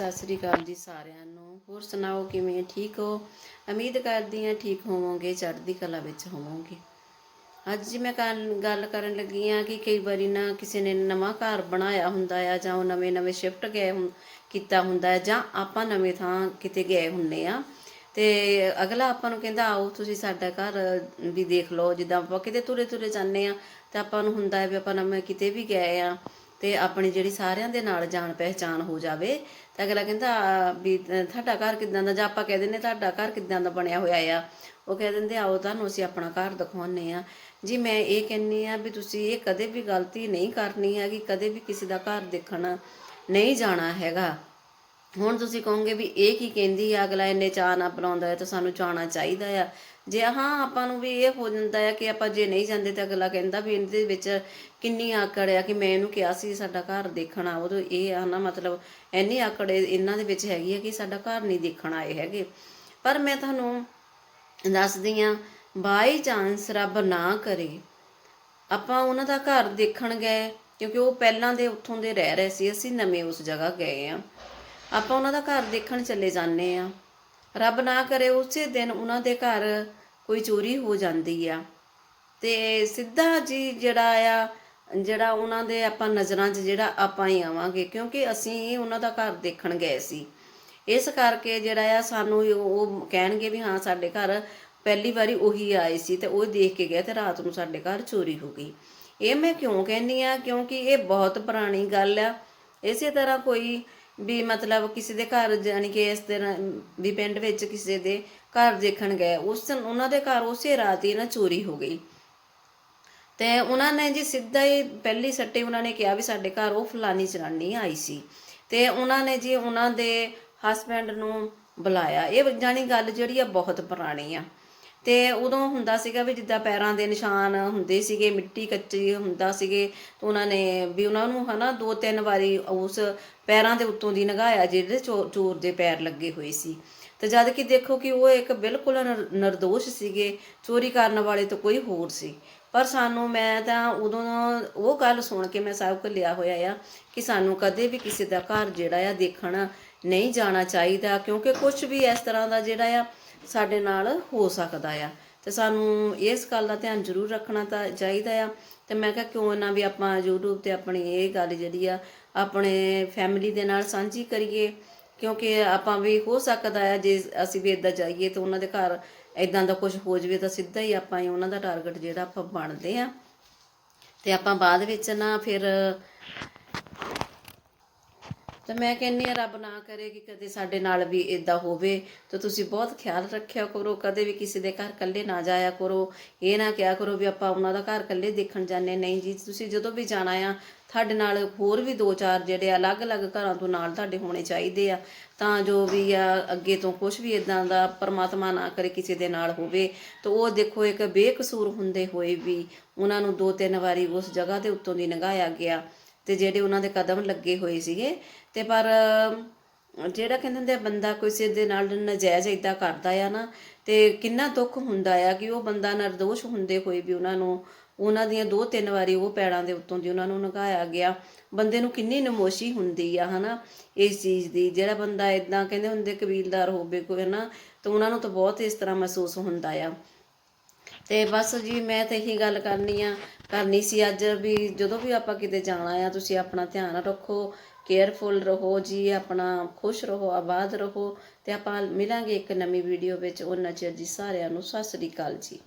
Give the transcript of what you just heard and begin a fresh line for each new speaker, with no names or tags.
ਸਤਿ ਸ੍ਰੀ ਅਕਾਲ ਜੀ ਸਾਰਿਆਂ ਨੂੰ। ਹੋਰ ਸੁਣਾਓ, ਕਿਵੇਂ ਠੀਕ ਹੋ? ਉਮੀਦ ਕਰਦੀ ਹਾਂ ਠੀਕ ਹੋਵੋਗੇ, ਚੜ੍ਹਦੀ ਕਲਾ ਵਿੱਚ ਹੋਵੋਗੇ। ਅੱਜ ਜੀ ਮੈਂ ਗੱਲ ਗੱਲ ਕਰਨ ਲੱਗੀ ਹਾਂ ਕਿ ਕਈ ਵਾਰੀ ਨਾ ਕਿਸੇ ਨੇ ਨਵਾਂ ਘਰ ਬਣਾਇਆ ਹੁੰਦਾ ਆ, ਜਾਂ ਉਹ ਨਵੇਂ ਨਵੇਂ ਸ਼ਿਫਟ ਗਏ ਹੁੰ- ਕੀਤਾ ਹੁੰਦਾ ਹੈ ਜਾਂ ਆਪਾਂ ਨਵੇਂ ਥਾਂ ਕਿਤੇ ਗਏ ਹੁੰਨੇ ਆ। ਤੇ ਅਗਲਾ ਆਪਾਂ ਨੂੰ ਕਹਿੰਦਾ, ਆਓ ਤੁਸੀਂ ਸਾਡਾ ਘਰ ਵੀ ਦੇਖ ਲਓ। ਜਿੱਦਾਂ ਆਪਾਂ ਕਿਤੇ ਤੁਰੇ ਤੁਰੇ ਜਾਂਦੇ ਆ, ਤੇ ਆਪਾਂ ਨੂੰ ਹੁੰਦਾ ਹੈ ਵੀ ਆਪਾਂ ਨਵੇਂ ਕਿਤੇ ਵੀ ਗਏ ਆ। ਤੇ ਆਪਣੀ ਜਿਹੜੀ ਸਾਰਿਆਂ ਦੇ ਨਾਲ ਜਾਣ ਪਹਿਚਾਨ ਹੋ ਜਾਵੇ। ਤਾਂ ਅਗਲਾ ਕਹਿੰਦਾ ਵੀ ਤੁਹਾਡਾ ਘਰ ਕਿਦਾਂ ਦਾ? ਜਾਂ ਆਪਾਂ ਕਹਿ ਦਿੰਦੇ, ਤੁਹਾਡਾ ਘਰ ਕਿਦਾਂ ਦਾ ਬਣਿਆ ਹੋਇਆ ਆ? ਉਹ ਕਹਿ ਦਿੰਦੇ, ਆਓ, ਤੁਹਾਨੂੰ ਅਸੀਂ ਆਪਣਾ ਘਰ ਦਿਖਾਉਂਦੇ ਆ ਜੀ, ਮੈਂ ਇਹ ਕਹਿੰਨੀ ਆ ਵੀ ਤੁਸੀਂ ਇਹ ਕਦੇ ਵੀ ਗਲਤੀ ਨਹੀਂ ਕਰਨੀ ਹੈਗੀ, ਕਦੇ ਵੀ ਕਿਸੇ ਦਾ ਘਰ ਦੇਖਣ ਨਹੀਂ ਜਾਣਾ ਹੈਗਾ। ਹੁਣ ਤੁਸੀਂ ਕਹੋਗੇ ਵੀ ਇਹ ਕੀ ਕਹਿੰਦੀ ਆ, ਅਗਲਾ ਇੰਨੇ ਚਾਅ ਨਾਲ ਬਣਾਉਂਦਾ ਹੈ ਤਾਂ ਸਾਨੂੰ ਜਾਣਾ ਚਾਹੀਦਾ ਆ। ਜੇ ਹਾਂ, ਆਪਾਂ ਨੂੰ ਵੀ ਇਹ ਹੋ ਜਾਂਦਾ ਹੈ ਕਿ ਆਪਾਂ ਜੇ ਨਹੀਂ ਜਾਂਦੇ ਤਾਂ ਅਗਲਾ ਕਹਿੰਦਾ ਵੀ ਇਹਦੇ ਵਿੱਚ ਕਿੰਨੀ ਆਕੜ ਆ ਕਿ ਮੈਂ ਇਹਨੂੰ ਕਿਹਾ ਸੀ ਸਾਡਾ ਘਰ ਦੇਖਣਾ ਉਦੋਂ ਇਹ ਆ ਨਾ ਮਤਲਬ ਇੰਨੀ ਆਕੜ ਇਹਨਾਂ ਦੇ ਵਿੱਚ ਹੈਗੀ ਹੈ ਕਿ ਸਾਡਾ ਘਰ ਨਹੀਂ ਦੇਖਣ ਆਏ ਹੈਗੇ। ਪਰ ਮੈਂ ਤੁਹਾਨੂੰ ਦੱਸਦੀ ਆ ਬਾਈ ਚਾਂਸ ਰੱਬ ਨਾ ਕਰੇ, ਆਪਾਂ ਉਹਨਾਂ ਦਾ ਘਰ ਦੇਖਣ ਗਏ ਕਿਉਂਕਿ ਉਹ ਪਹਿਲਾਂ ਦੇ ਉੱਥੋਂ ਦੇ ਰਹਿ ਰਹੇ ਸੀ, ਅਸੀਂ ਨਵੇਂ ਉਸ ਜਗ੍ਹਾ ਗਏ ਆ। ਆਪਾਂ ਉਹਨਾਂ ਦਾ ਘਰ ਦੇਖਣ ਚਲੇ ਜਾਂਦੇ ਆ ਰੱਬ ਨਾ ਕਰੇ ਉਸੇ ਦਿਨ ਉਹਨਾਂ ਦੇ ਘਰ ਕੋਈ ਚੋਰੀ ਹੋ ਜਾਂਦੀ ਆ। ਤੇ ਸਿੱਧਾ ਜੀ ਜਿਹੜਾ ਆ, ਜਿਹੜਾ ਉਹਨਾਂ ਦੇ ਆਪਾਂ ਨਜ਼ਰਾਂ 'ਚ ਜਿਹੜਾ ਆਪਾਂ ਹੀ ਆਵਾਂਗੇ, ਕਿਉਂਕਿ ਅਸੀਂ ਉਹਨਾਂ ਦਾ ਘਰ ਦੇਖਣ ਗਏ ਸੀ। ਇਸ ਕਰਕੇ ਜਿਹੜਾ ਆ ਸਾਨੂੰ ਉਹ ਕਹਿਣਗੇ ਵੀ ਹਾਂ, ਸਾਡੇ ਘਰ ਪਹਿਲੀ ਵਾਰੀ ਉਹੀ ਆਏ ਸੀ ਤੇ ਉਹ ਦੇਖ ਕੇ ਗਏ ਤੇ ਰਾਤ ਨੂੰ ਸਾਡੇ ਘਰ ਚੋਰੀ ਹੋ ਗਈ। ਇਹ ਮੈਂ ਕਿਉਂ ਕਹਿੰਦੀ ਆ ਕਿਉਂਕਿ ਇਹ ਬਹੁਤ ਪੁਰਾਣੀ ਗੱਲ ਆ। ਇਸੇ ਤਰ੍ਹਾਂ ਕੋਈ ਵੀ ਮਤਲਬ ਕਿਸੇ ਦੇ ਘਰ ਜਾਣੀ ਕਿ ਇਸ ਤਰ੍ਹਾਂ ਵੀ ਪਿੰਡ ਵਿੱਚ ਕਿਸੇ ਦੇ ਘਰ ਦੇਖਣ ਗਏ, ਉਸ ਦਿਨ ਉਹਨਾਂ ਦੇ ਘਰ ਉਸੇ ਰਾਤ ਹੀ ਨਾ ਚੋਰੀ ਹੋ ਗਈ। ਤੇ ਉਹਨਾਂ ਨੇ ਜੀ ਸਿੱਧਾ ਹੀ ਪਹਿਲੀ ਸੱਟੇ ਉਹਨਾਂ ਨੇ ਕਿਹਾ ਵੀ ਸਾਡੇ ਘਰ ਉਹ ਫਲਾਨੀ ਜਨਾਨੀ ਆਈ ਸੀ। ਤੇ ਉਹਨਾਂ ਨੇ ਜੀ ਉਹਨਾਂ ਦੇ ਹਸਬੰਡ ਨੂੰ ਬੁਲਾਇਆ। ਇਹ ਜਾਣੀ ਗੱਲ ਜਿਹੜੀ ਆ ਬਹੁਤ ਪੁਰਾਣੀ ਆ। ਤੇ ਉਦੋਂ ਹੁੰਦਾ ਸੀਗਾ ਵੀ ਜਿੱਦਾਂ ਪੈਰਾਂ ਦੇ ਨਿਸ਼ਾਨ ਹੁੰਦੇ ਸੀਗੇ, ਮਿੱਟੀ ਕੱਚੀ ਹੁੰਦਾ ਸੀਗੇ, ਤੇ ਉਹਨਾਂ ਨੇ ਵੀ ਉਹਨਾਂ ਨੂੰ ਹਨਾ ਦੋ ਤਿੰਨ ਵਾਰੀ ਉਸ ਪੈਰਾਂ ਦੇ ਉੱਤੋਂ ਦੀ ਨਗਾਇਆ ਜਿਹੜੇ ਚੋ- ਚੋਰ ਦੇ ਪੈਰ ਲੱਗੇ ਹੋਏ ਸੀ। ਤੇ ਜਦ ਕਿ ਦੇਖੋ ਕਿ ਉਹ ਇੱਕ ਬਿਲਕੁਲ ਨਿਰਦੋਸ਼ ਸੀਗੇ, ਚੋਰੀ ਕਰਨ ਵਾਲੇ ਤਾਂ ਕੋਈ ਹੋਰ ਸੀ। ਪਰ ਸਾਨੂੰ ਮੈਂ ਤਾਂ ਉਦੋਂ ਉਹ ਗੱਲ ਸੁਣ ਕੇ ਮੈਂ ਸਭ ਕੁਝ ਲਿਆ ਹੋਇਆ ਆ ਕਿ ਸਾਨੂੰ ਕਦੇ ਵੀ ਕਿਸੇ ਦਾ ਘਰ ਜਿਹੜਾ ਆ ਦੇਖਣਾ ਨਹੀਂ ਜਾਣਾ ਚਾਹੀਦਾ, ਕਿਉਂਕਿ ਕੁਝ ਵੀ ਇਸ ਤਰ੍ਹਾਂ ਦਾ ਜਿਹੜਾ ਆ ਸਾਡੇ ਨਾਲ ਹੋ ਸਕਦਾ ਆ। ਤੇ ਸਾਨੂੰ ਇਸ ਗੱਲ ਦਾ ਧਿਆਨ ਜ਼ਰੂਰ ਰੱਖਣਾ ਤਾਂ ਚਾਹੀਦਾ ਆ। ਤੇ ਮੈਂ ਕਿਹਾ ਕਿਉਂ ਨਾ ਵੀ ਆਪਾਂ YouTube ਤੇ ਆਪਣੀ ਇਹ ਗੱਲ ਜਿਹੜੀ ਆ ਆਪਣੇ ਫੈਮਿਲੀ ਦੇ ਨਾਲ ਸਾਂਝੀ ਕਰੀਏ, ਕਿਉਂਕਿ ਆਪਾਂ ਵੀ ਹੋ ਸਕਦਾ ਹੈ ਜੇ ਅਸੀਂ ਵੀ ਇੱਦਾਂ ਜਾਈਏ ਤਾਂ ਉਹਨਾਂ ਦੇ ਘਰ ਇਦਾਂ ਦਾ ਕੁਝ ਹੋ ਜਵੇ ਤਾਂ ਸਿੱਧਾ ਹੀ ਆਪਾਂ ਹੀ ਉਹਨਾਂ ਦਾ ਟਾਰਗੇਟ ਜਿਹੜਾ ਆਪਾਂ ਬਣਦੇ ਆ। ਤੇ ਆਪਾਂ ਬਾਅਦ ਵਿੱਚ ਨਾ ਫਿਰ ਤੇ ਮੈਂ ਕਹਿੰਨੀ ਆ ਰੱਬ ਨਾ ਕਰੇ ਕਿ ਕਦੇ ਸਾਡੇ ਨਾਲ ਵੀ ਇਦਾਂ ਹੋਵੇ। ਤਾਂ ਤੁਸੀਂ ਬਹੁਤ ਖਿਆਲ ਰੱਖਿਆ ਕਰੋ, ਕਦੇ ਵੀ ਕਿਸੇ ਦੇ ਘਰ ਇਕੱਲੇ ਨਾ ਜਾਇਆ ਕਰੋ। ਇਹ ਨਾ ਕਿਹਾ ਕਰੋ ਵੀ ਆਪਾਂ ਉਹਨਾਂ ਦਾ ਘਰ ਇਕੱਲੇ ਦੇਖਣ ਜਾਂਦੇ ਨਹੀਂ ਜੀ, ਤੁਸੀਂ ਜਦੋਂ ਵੀ ਜਾਣਾ ਆ, ਤੁਹਾਡੇ ਨਾਲ ਹੋਰ ਵੀ ਦੋ ਚਾਰ ਜਿਹੜੇ ਅਲੱਗ-ਅਲੱਗ ਘਰਾਂ ਤੋਂ ਨਾਲ ਤੁਹਾਡੇ ਹੋਣੇ ਚਾਹੀਦੇ ਆ। ਤਾਂ ਜੋ ਵੀ ਆ, ਅੱਗੇ ਤੋਂ ਕੁਝ ਵੀ ਇਦਾਂ ਦਾ ਪਰਮਾਤਮਾ ਨਾ ਕਰੇ ਕਿਸੇ ਦੇ ਨਾਲ ਹੋਵੇ। ਤਾਂ ਉਹ ਦੇਖੋ, ਇੱਕ ਬੇਕਸੂਰ ਹੁੰਦੇ ਹੋਏ ਵੀ ਉਹਨਾਂ ਨੂੰ ਦੋ ਤਿੰਨ ਵਾਰੀ ਉਸ ਜਗ੍ਹਾ ਦੇ ਉੱਤੋਂ ਦੀ ਲੰਘਾਇਆ ਗਿਆ। ਤੇ ਜਿਹੜੇ ਉਹਨਾਂ ਦੇ ਕਦਮ ਲੱਗੇ ਹੋਏ ਸੀਗੇ, ਤੇ ਪਰ ਜਿਹੜਾ ਕਹਿੰਦੇ ਹੁੰਦੇ ਬੰਦਾ ਕਿਸੇ ਦੇ ਨਾਲ ਨਜਾਇਜ਼ ਇਦਾਂ ਕਰਦਾ ਆ ਨਾ, ਤੇ ਕਿੰਨਾ ਦੁੱਖ ਹੁੰਦਾ ਆ ਕਿ ਉਹ ਬੰਦਾ ਨਿਰਦੋਸ਼ ਹੁੰਦੇ ਹੋਏ ਵੀ ਉਹਨਾਂ ਨੂੰ, ਉਹਨਾਂ ਦੀਆਂ ਦੋ ਤਿੰਨ ਵਾਰੀ ਉਹ ਪੈੜਾਂ ਦੇ ਉੱਤੋਂ ਦੀ ਉਹਨਾਂ ਨੂੰ ਨਗਾਇਆ ਗਿਆ। ਬੰਦੇ ਨੂੰ ਕਿੰਨੀ ਨਮੋਸ਼ੀ ਹੁੰਦੀ ਆ, ਹਨਾ, ਇਸ ਚੀਜ਼ ਦੀ। ਜਿਹੜਾ ਬੰਦਾ ਇਦਾਂ ਕਹਿੰਦੇ ਹੁੰਦੇ ਕਬੀਲਦਾਰ ਹੋਵੇ ਕੋਈ, ਹਨਾ, ਤਾਂ ਉਹਨਾਂ ਨੂੰ ਤਾਂ ਬਹੁਤ ਇਸ ਤਰ੍ਹਾਂ ਮਹਿਸੂਸ ਹੁੰਦਾ ਆ। ਤੇ ਬਸ ਜੀ ਮੈਂ ਤਾਂ ਇਹੀ ਗੱਲ ਕਰਨੀ ਆ, ਕਰਨੀ ਸੀ ਅੱਜ ਵੀ ਜਦੋਂ ਵੀ ਆਪਾਂ ਕਿਤੇ ਜਾਣਾ ਆ, ਤੁਸੀਂ ਆਪਣਾ ਧਿਆਨ ਰੱਖੋ ਕੇਅਰਫੁਲ ਰਹੋ ਜੀ, ਆਪਣਾ ਖੁਸ਼ ਰਹੋ, ਆਬਾਦ ਰਹੋ ਤੇ ਆਪਾਂ ਮਿਲਾਂਗੇ ਇੱਕ ਨਵੀਂ ਵੀਡੀਓ ਵਿੱਚ। ਉਹਨਾਂ ਚਿਰ ਜੀ ਸਾਰਿਆਂ ਨੂੰ ਸਤਿ ਸ੍ਰੀ ਅਕਾਲ ਜੀ।